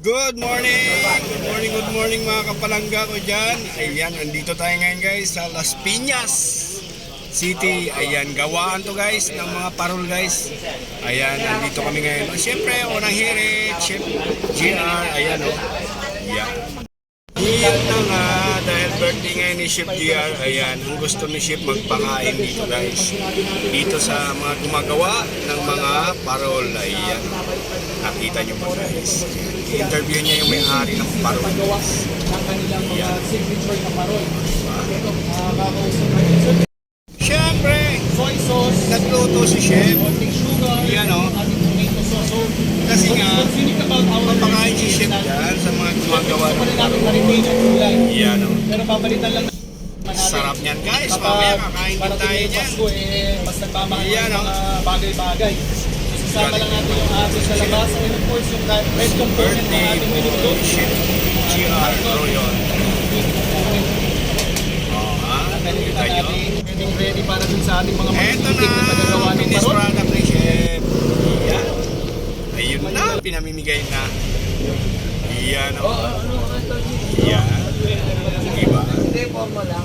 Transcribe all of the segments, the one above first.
Good morning! Good morning, good morning mga kapalangga ko dyan. Ayan, andito tayo ngayon guys sa Las Piñas City. Ayan, gawaan to guys ng mga parol guys. Ayan, andito kami ngayon. Siyempre, unang hirit, Chef GR. Ayan o. Ayan. Iyan na nga, birthday ngayon ni Chef GR, ayan, ang gusto ni Chef magpakain dito guys. Dito sa mga gumagawa ng mga parol, ayan. Nakita nyo ba guys? I-interview niya yung may-ari ng parol. So, Siyempre, soy sauce, nagluto si Chef. konting sugar, Yan, oh. Kasi nga, Papakain si Chef dyan sa mga gumagawa ng parol. ma-retain ang kulay. Yan o. Pero babalitan lang natin. Sarap niyan guys. Mamaya kakain din tayo yung dyan. Pasko, eh, mas nagmamahal Yan, ng oh. mga bagay-bagay. So, sasama lang natin yung ating sa labas. And of course, yung red component ng ating minuto. ni Chef GR ha? Kita nyo? Ready, ready para dun sa ating mga magtitig na tagagawa na, ng finished parol. product ni Chef. Yan. Ayun na, pinamimigay na. Yan o. Yan.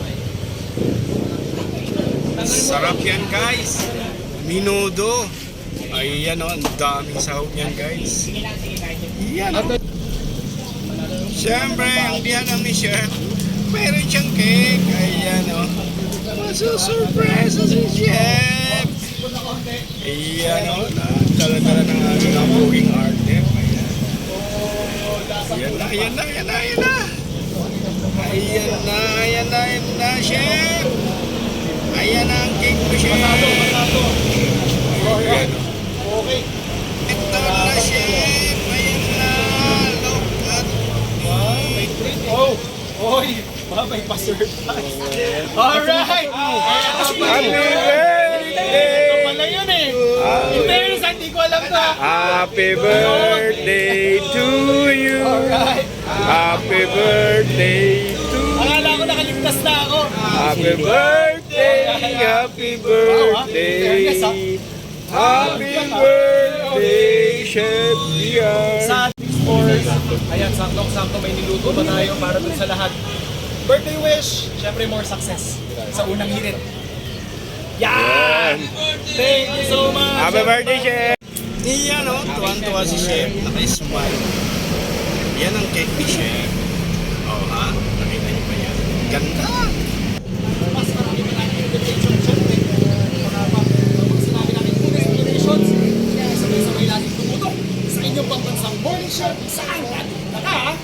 Diba? Sarap yan guys. Minudo. Ayan o, ang daming sahog yan guys. Yan o. Siyempre, ang biyanan ni Chef, meron siyang cake. Ayan o. Masusurpresa si Chef. Ayan o, dala-dala ng aming ambuging arte. Ayan. Ayan na, ayan na, ayan na, ayan na. Ayan na, ayan na, ayan na, Chef. Ayan na ang cake mo, Chef. Pasado, pasado. Ayan o. Okay. Ito na, Chef. Ayan na. Look at May treat. Oh, oy. Ba, may pa-surprise. Alright. Happy Ito birthday! pala yun eh. In fairness, hindi ko alam to. Happy birthday to you. Alright. Happy birthday nakaligtas na ako. Happy birthday, happy birthday. Happy birthday, Chef Dian. Sa ating stores, ayan, saktong-sakto may niluto ba tayo para dun sa lahat. Birthday wish, syempre more success sa unang hirit. Yan! Thank you so much! Happy birthday, Chef. Iyan o, tuwan-tuwa si Chef. Naka-smile. Yan ang cake ni Chef. Oh ha? Nakita niyo ba yan? Ganda. Mas marami pa sabay-sabay natin tumutok sa inyong pambansang morning show saan natin naka